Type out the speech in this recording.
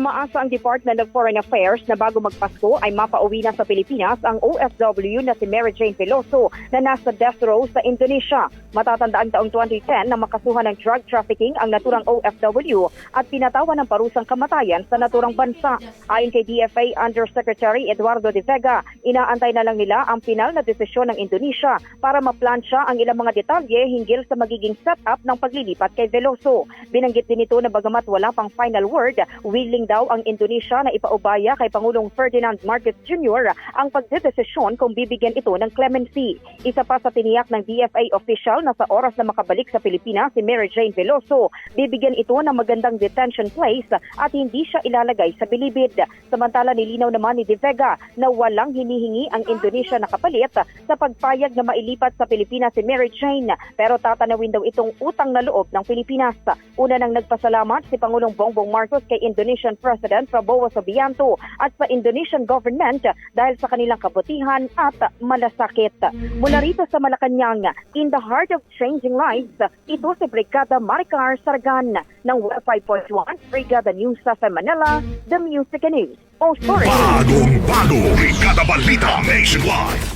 Umaasa ang Department of Foreign Affairs na bago magpasko ay mapauwi na sa Pilipinas ang OFW na si Mary Jane Veloso na nasa death row sa Indonesia. Matatanda ang taong 2010 na makasuhan ng drug trafficking ang naturang OFW at pinatawan ng parusang kamatayan sa naturang bansa. Ayon kay DFA Undersecretary Eduardo De Vega, inaantay na lang nila ang final na desisyon ng Indonesia para maplansya ang ilang mga detalye hinggil sa magiging setup ng paglilipat kay Veloso. Binanggit din ito na bagamat wala pang final word, willing daw ang Indonesia na ipaubaya kay Pangulong Ferdinand Marcos Jr. ang pagdedesisyon kung bibigyan ito ng clemency. Isa pa sa tiniyak ng DFA official na sa oras na makabalik sa Pilipinas si Mary Jane Veloso, bibigyan ito ng magandang detention place at hindi siya ilalagay sa bilibid. Samantala nilinaw naman ni De Vega na walang hinihingi ang Indonesia na kapalit sa pagpayag na mailipat sa Pilipinas si Mary Jane pero tatanawin daw itong utang na loob ng Pilipinas. Una nang nagpasalamat si Pangulong Bongbong Marcos kay Indonesian President Prabowo Subianto at sa Indonesian government dahil sa kanilang kabutihan at malasakit. Mula rito sa Malacanang, in the heart of changing lives, ito si Brigada Maricar Sargan ng 5.1 Brigada News sa Manila, The Music News. Oh, sorry. Bagong bago Brigada Balita Nationwide